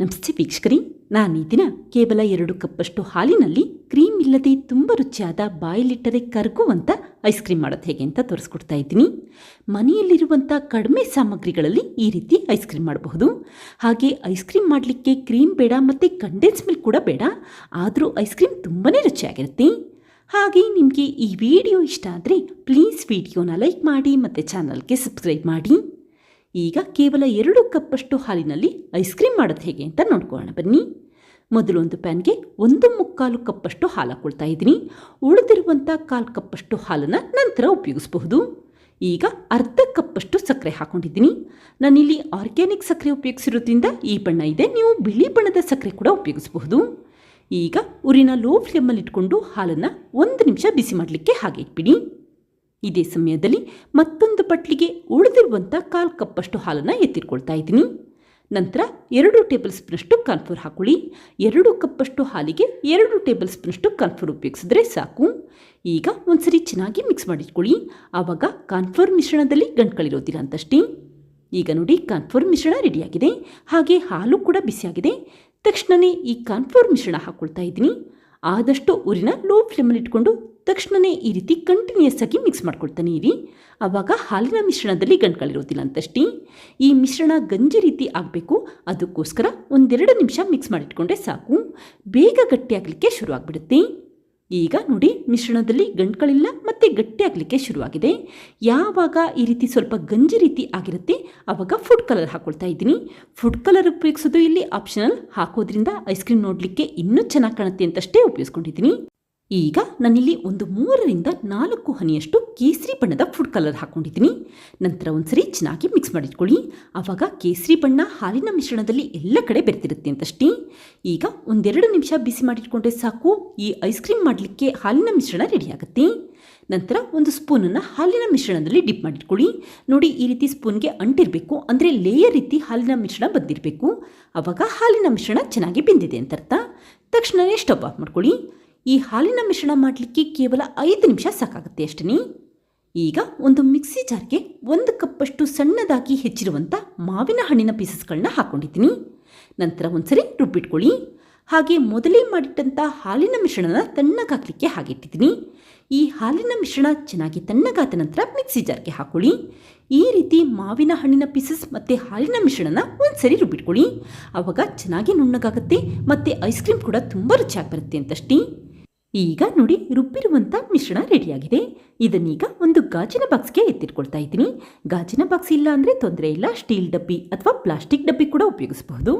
ನಮಸ್ತೆ ವೀಕ್ಷಕರಿ ನಾನು ಈ ದಿನ ಕೇವಲ ಎರಡು ಕಪ್ಪಷ್ಟು ಹಾಲಿನಲ್ಲಿ ಕ್ರೀಮ್ ಇಲ್ಲದೆ ತುಂಬ ರುಚಿಯಾದ ಬಾಯಿಲಿಟ್ಟರೆ ಕರಗುವಂಥ ಐಸ್ ಕ್ರೀಮ್ ಮಾಡೋದು ಹೇಗೆ ಅಂತ ತೋರಿಸ್ಕೊಡ್ತಾ ಇದ್ದೀನಿ. ಮನೆಯಲ್ಲಿರುವಂಥ ಕಡಿಮೆ ಸಾಮಗ್ರಿಗಳಲ್ಲಿ ಈ ರೀತಿ ಐಸ್ ಕ್ರೀಮ್ ಮಾಡಬಹುದು. ಹಾಗೆ ಐಸ್ ಕ್ರೀಮ್ ಮಾಡಲಿಕ್ಕೆ ಕ್ರೀಮ್ ಬೇಡ ಮತ್ತು ಕಂಡೆನ್ಸ್ ಮಿಲ್ಕ್ ಕೂಡ ಬೇಡ, ಆದರೂ ಐಸ್ ಕ್ರೀಮ್ ತುಂಬಾ ರುಚಿಯಾಗಿರುತ್ತೆ. ಹಾಗೆ ನಿಮಗೆ ಈ ವಿಡಿಯೋ ಇಷ್ಟ ಆದರೆ ಪ್ಲೀಸ್ ವಿಡಿಯೋನ ಲೈಕ್ ಮಾಡಿ ಮತ್ತು ಚಾನಲ್ಗೆ ಸಬ್ಸ್ಕ್ರೈಬ್ ಮಾಡಿ. ಈಗ ಕೇವಲ ಎರಡು ಕಪ್ಪಷ್ಟು ಹಾಲಿನಲ್ಲಿ ಐಸ್ ಕ್ರೀಮ್ ಮಾಡೋದು ಹೇಗೆ ಅಂತ ನೋಡ್ಕೊಳ್ಳೋಣ. ಬನ್ನಿ. ಮೊದಲು ಒಂದು ಪ್ಯಾನ್ಗೆ ಒಂದು ಮುಕ್ಕಾಲು ಕಪ್ಪಷ್ಟು ಹಾಲು ಹಾಕೊಳ್ತಾ ಇದ್ದೀನಿ. ಉಳಿದಿರುವಂಥ ಕಾಲು ಕಪ್ಪಷ್ಟು ಹಾಲನ್ನು ನಂತರ ಉಪಯೋಗಿಸಬಹುದು. ಈಗ ಅರ್ಧ ಕಪ್ಪಷ್ಟು ಸಕ್ಕರೆ ಹಾಕ್ಕೊಂಡಿದ್ದೀನಿ ನಾನಿಲ್ಲಿ ಆರ್ಗ್ಯಾನಿಕ್ ಸಕ್ಕರೆ ಉಪಯೋಗಿಸಿರೋದ್ರಿಂದ ಈ ಬಣ್ಣ ಇದೆ. ನೀವು ಬಿಳಿ ಬಣ್ಣದ ಸಕ್ಕರೆ ಕೂಡ ಉಪಯೋಗಿಸಬಹುದು. ಈಗ ಉರಿನ ಲೋ ಫ್ಲೇಮಲ್ಲಿ ಇಟ್ಕೊಂಡು ಹಾಲನ್ನು ಒಂದು ನಿಮಿಷ ಬಿಸಿ ಮಾಡಲಿಕ್ಕೆ ಹಾಗೆ ಇಟ್ಬಿಡಿ. ಇದೇ ಸಮಯದಲ್ಲಿ ಮತ್ತೊಂದು ಬಟ್ಲಿಗೆ ಉಳಿದಿರುವಂಥ ಕಾಲು ಕಪ್ಪಷ್ಟು ಹಾಲನ್ನು ಎತ್ತಿಟ್ಕೊಳ್ತಾ ಇದ್ದೀನಿ. ನಂತರ ಎರಡು ಟೇಬಲ್ ಸ್ಪೂನಷ್ಟು ಕಾನ್ಫೂರ್ ಹಾಕೊಳ್ಳಿ. ಎರಡು ಕಪ್ಪಷ್ಟು ಹಾಲಿಗೆ ಎರಡು ಟೇಬಲ್ ಸ್ಪೂನಷ್ಟು ಕಾನ್ಫೂರ್ ಉಪಯೋಗಿಸಿದ್ರೆ ಸಾಕು. ಈಗ ಒಂದ್ಸರಿ ಚೆನ್ನಾಗಿ ಮಿಕ್ಸ್ ಮಾಡಿಟ್ಕೊಳ್ಳಿ. ಆವಾಗ ಕಾನ್ಫ್ಲೋರ್ ಮಿಶ್ರಣದಲ್ಲಿ ಗಂಟ್ಗಳಿರೋದಿಲ್ಲ ಅಂತಷ್ಟೇ. ಈಗ ನೋಡಿ ಕಾನ್ಫ್ಲೋರ್ ಮಿಶ್ರಣ ರೆಡಿಯಾಗಿದೆ. ಹಾಗೆ ಹಾಲು ಕೂಡ ಬಿಸಿಯಾಗಿದೆ. ತಕ್ಷಣವೇ ಈ ಕಾನ್ಫ್ಲೋರ್ ಮಿಶ್ರಣ ಹಾಕ್ಕೊಳ್ತಾ ಇದ್ದೀನಿ. ಆದಷ್ಟು ಊರಿನ ಲೋ ಫ್ಲೇಮಲ್ಲಿ ಇಟ್ಕೊಂಡು ತಕ್ಷಣವೇ ಈ ರೀತಿ ಕಂಟಿನ್ಯೂಸ್ ಆಗಿ ಮಿಕ್ಸ್ ಮಾಡ್ಕೊಳ್ತಾನೆ ಇರಿ. ಆವಾಗ ಹಾಲಿನ ಮಿಶ್ರಣದಲ್ಲಿ ಗಂಟುಗಳಿರೋದಿಲ್ಲ ಅಂತಷ್ಟೇ. ಈ ಮಿಶ್ರಣ ಗಂಜಿ ರೀತಿ ಆಗಬೇಕು. ಅದಕ್ಕೋಸ್ಕರ ಒಂದೆರಡು ನಿಮಿಷ ಮಿಕ್ಸ್ ಮಾಡಿಟ್ಕೊಂಡ್ರೆ ಸಾಕು. ಬೇಗ ಗಟ್ಟಿಯಾಗಲಿಕ್ಕೆ ಶುರು ಆಗಿಬಿಡುತ್ತೆ ಈಗ ನೋಡಿ ಮಿಶ್ರಣದಲ್ಲಿ ಗಂಟ್ಗಳಿಲ್ಲ ಮತ್ತು ಗಟ್ಟಿಯಾಗಲಿಕ್ಕೆ ಶುರುವಾಗಿದೆ. ಯಾವಾಗ ಈ ರೀತಿ ಸ್ವಲ್ಪ ಗಂಜಿ ರೀತಿ ಆಗಿರುತ್ತೆ ಆವಾಗ ಫುಡ್ ಕಲರ್ ಹಾಕ್ಕೊಳ್ತಾ ಇದ್ದೀನಿ. ಫುಡ್ ಕಲರ್ ಉಪಯೋಗಿಸೋದು ಇಲ್ಲಿ ಆಪ್ಷನಲ್ ಹಾಕೋದ್ರಿಂದ ಐಸ್ ಕ್ರೀಮ್ ನೋಡಲಿಕ್ಕೆ ಇನ್ನೂ ಚೆನ್ನಾಗಿ ಕಾಣುತ್ತೆ ಅಂತಷ್ಟೇ ಉಪಯೋಗಿಸ್ಕೊಂಡಿದ್ದೀನಿ. ಈಗ ನಾನಿಲ್ಲಿ ಒಂದು ಮೂರರಿಂದ ನಾಲ್ಕು ಹನಿಯಷ್ಟು ಕೇಸರಿ ಬಣ್ಣದ ಫುಡ್ ಕಲರ್ ಹಾಕ್ಕೊಂಡಿದ್ದೀನಿ ನಂತರ ಒಂದ್ಸರಿ ಚೆನ್ನಾಗಿ ಮಿಕ್ಸ್ ಮಾಡಿಟ್ಕೊಳ್ಳಿ. ಆವಾಗ ಕೇಸರಿ ಬಣ್ಣ ಹಾಲಿನ ಮಿಶ್ರಣದಲ್ಲಿ ಎಲ್ಲ ಕಡೆ ಬೆರೆತಿರುತ್ತೆ ಅಂತಷ್ಟೇ. ಈಗ ಒಂದೆರಡು ನಿಮಿಷ ಬಿಸಿ ಮಾಡಿಟ್ಕೊಂಡ್ರೆ ಸಾಕು. ಈ ಐಸ್ ಕ್ರೀಮ್ ಮಾಡಲಿಕ್ಕೆ ಹಾಲಿನ ಮಿಶ್ರಣ ರೆಡಿಯಾಗುತ್ತೆ ನಂತರ ಒಂದು ಸ್ಪೂನನ್ನು ಹಾಲಿನ ಮಿಶ್ರಣದಲ್ಲಿ ಡಿಪ್ ಮಾಡಿಟ್ಕೊಳ್ಳಿ. ನೋಡಿ, ಈ ರೀತಿ ಸ್ಪೂನ್ಗೆ ಅಂಟಿರಬೇಕು. ಅಂದರೆ ಲೇಯರ್ ರೀತಿ ಹಾಲಿನ ಮಿಶ್ರಣ ಬಂದಿರಬೇಕು. ಆವಾಗ ಹಾಲಿನ ಮಿಶ್ರಣ ಚೆನ್ನಾಗಿ ಬೆಂದಿದೆ ಅಂತ ಅರ್ಥ ತಕ್ಷಣವೇ ಸ್ಟವ್ ಆಫ್ ಮಾಡ್ಕೊಳ್ಳಿ. ಈ ಹಾಲಿನ ಮಿಶ್ರಣ ಮಾಡಲಿಕ್ಕೆ ಕೇವಲ ಐದು ನಿಮಿಷ ಸಾಕಾಗುತ್ತೆ ಅಷ್ಟೇ ಈಗ ಒಂದು ಮಿಕ್ಸಿ ಜಾರ್ಗೆ ಒಂದು ಕಪ್ಪಷ್ಟು ಸಣ್ಣದಾಗಿ ಹೆಚ್ಚಿರುವಂಥ ಮಾವಿನ ಹಣ್ಣಿನ ಪೀಸಸ್ಗಳನ್ನ ಹಾಕ್ಕೊಂಡಿದ್ದೀನಿ ನಂತರ ಒಂದ್ಸರಿ ರುಬ್ಬಿಟ್ಕೊಳ್ಳಿ. ಹಾಗೆ ಮೊದಲೇ ಮಾಡಿಟ್ಟಂಥ ಹಾಲಿನ ಮಿಶ್ರಣನ ತಣ್ಣಗಾಗಲಿಕ್ಕೆ ಹಾಗೆಟ್ಟಿದ್ದೀನಿ. ಈ ಹಾಲಿನ ಮಿಶ್ರಣ ಚೆನ್ನಾಗಿ ತಣ್ಣಗಾದ ನಂತರ ಮಿಕ್ಸಿ ಜಾರ್ಗೆ ಹಾಕೊಳ್ಳಿ. ಈ ರೀತಿ ಮಾವಿನ ಹಣ್ಣಿನ ಪೀಸಸ್ ಮತ್ತು ಹಾಲಿನ ಮಿಶ್ರಣನ ಒಂದ್ಸರಿ ರುಬ್ಬಿಟ್ಕೊಳ್ಳಿ. ಆವಾಗ ಚೆನ್ನಾಗಿ ನುಣ್ಣಗಾಗುತ್ತೆ ಮತ್ತು ಐಸ್ ಕ್ರೀಮ್ ಕೂಡ ತುಂಬ ರುಚಿಯಾಗಿ ಬರುತ್ತೆ ಅಂತಷ್ಟೇ? ಈಗ ನೋಡಿ ರುಬ್ಬಿರುವಂಥ ಮಿಶ್ರಣ ರೆಡಿಯಾಗಿದೆ. ಇದನ್ನೀಗ ಒಂದು ಗಾಜಿನ ಬಾಕ್ಸ್ಗೆ ಎತ್ತಿಟ್ಕೊಳ್ತಾ ಇದ್ದೀನಿ. ಗಾಜಿನ ಬಾಕ್ಸ್ ಇಲ್ಲ ಅಂದರೆ ತೊಂದರೆ ಇಲ್ಲ ಸ್ಟೀಲ್ ಡಬ್ಬಿ ಅಥವಾ ಪ್ಲಾಸ್ಟಿಕ್ ಡಬ್ಬಿ ಕೂಡ ಉಪಯೋಗಿಸಬಹುದು.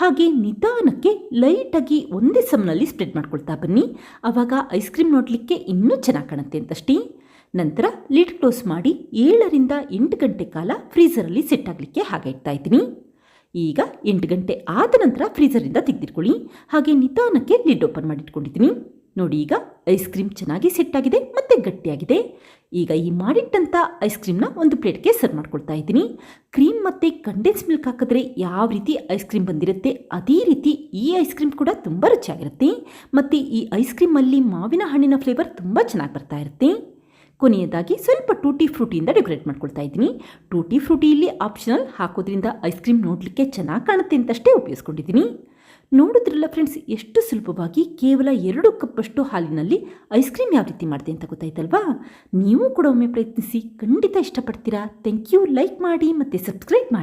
ಹಾಗೆ ನಿಧಾನಕ್ಕೆ ಲೈಟಾಗಿ ಒಂದೇ ಸಮನಲ್ಲಿ ಸ್ಪ್ರೆಡ್ ಮಾಡ್ಕೊಳ್ತಾ ಬನ್ನಿ. ಆವಾಗ ಐಸ್ ಕ್ರೀಮ್ ನೋಡಲಿಕ್ಕೆ ಇನ್ನೂ ಚೆನ್ನಾಗಿ ಕಾಣುತ್ತೆ ಅಂತಷ್ಟೇ. ನಂತರ ಲಿಡ್ ಕ್ಲೋಸ್ ಮಾಡಿ ಏಳರಿಂದ ಎಂಟು ಗಂಟೆ ಕಾಲ ಫ್ರೀಸರಲ್ಲಿ ಸೆಟ್ ಆಗಲಿಕ್ಕೆ ಹಾಗೆ ಇಡ್ತಾ ಇದ್ದೀನಿ. ಈಗ ಎಂಟು ಗಂಟೆ ಆದ ನಂತರ ಫ್ರೀಸರಿಂದ ತೆಗೆದಿಟ್ಕೊಳ್ಳಿ. ಹಾಗೆ ನಿಧಾನಕ್ಕೆ ಲಿಡ್ ಓಪನ್ ಮಾಡಿಟ್ಕೊಂಡಿದ್ದೀನಿ ನೋಡಿ ಈಗ ಐಸ್ ಕ್ರೀಮ್ ಚೆನ್ನಾಗಿ ಸೆಟ್ ಆಗಿದೆ, ಮತ್ತು ಗಟ್ಟಿಯಾಗಿದೆ. ಈಗ ಈ ಮಾಡಿಟ್ಟಂಥ ಐಸ್ ಕ್ರೀಮ್ನ ಒಂದು ಪ್ಲೇಟ್ಗೆ ಸರ್ವ್ ಮಾಡ್ಕೊಳ್ತಾ ಇದ್ದೀನಿ. ಕ್ರೀಮ್ ಮತ್ತು ಕಂಡೆನ್ಸ್ ಮಿಲ್ಕ್ ಹಾಕಿದ್ರೆ ಯಾವ ರೀತಿ ಐಸ್ ಕ್ರೀಮ್ ಬಂದಿರುತ್ತೆ, ಅದೇ ರೀತಿ ಈ ಐಸ್ ಕ್ರೀಮ್ ಕೂಡ ತುಂಬ ರುಚಿಯಾಗಿರುತ್ತೆ. ಮತ್ತು ಈ ಐಸ್ ಕ್ರೀಮಲ್ಲಿ ಮಾವಿನ ಹಣ್ಣಿನ ಫ್ಲೇವರ್ ತುಂಬ ಚೆನ್ನಾಗಿ ಬರ್ತಾ ಇರುತ್ತೆ. ಕೊನೆಯದಾಗಿ ಸ್ವಲ್ಪ ಟೂಟಿ ಫ್ರೂಟಿಯಿಂದ ಡೆಕೋರೇಟ್ ಮಾಡ್ಕೊಳ್ತಾ ಇದ್ದೀನಿ. ಟೂಟಿ ಫ್ರೂಟಿ ಇಲ್ಲಿ ಆಪ್ಷನಲ್ ಹಾಕೋದ್ರಿಂದ ಐಸ್ ಕ್ರೀಮ್ ನೋಡಲಿಕ್ಕೆ ಚೆನ್ನಾಗಿ ಕಾಣುತ್ತೆ ಅಂತಷ್ಟೇ ಉಪಯೋಗಿಸ್ಕೊಂಡಿದ್ದೀನಿ. ನೋಡಿದ್ರಲ್ಲ ಫ್ರೆಂಡ್ಸ್ ಎಷ್ಟು ಸುಲಭವಾಗಿ ಕೇವಲ ಎರಡು ಕಪ್ಪಷ್ಟು ಹಾಲಿನಲ್ಲಿ ಐಸ್ ಕ್ರೀಮ್ ಯಾವ ರೀತಿ ಮಾಡಿದೆ ಅಂತ ಗೊತ್ತಾಯ್ತಲ್ವಾ? ನೀವು ಕೂಡ ಒಮ್ಮೆ ಪ್ರಯತ್ನಿಸಿ, ಖಂಡಿತ ಇಷ್ಟಪಡ್ತೀರಾ? ಥ್ಯಾಂಕ್ ಯು ಲೈಕ್ ಮಾಡಿ ಮತ್ತು ಸಬ್ಸ್ಕ್ರೈಬ್ ಮಾಡಿ.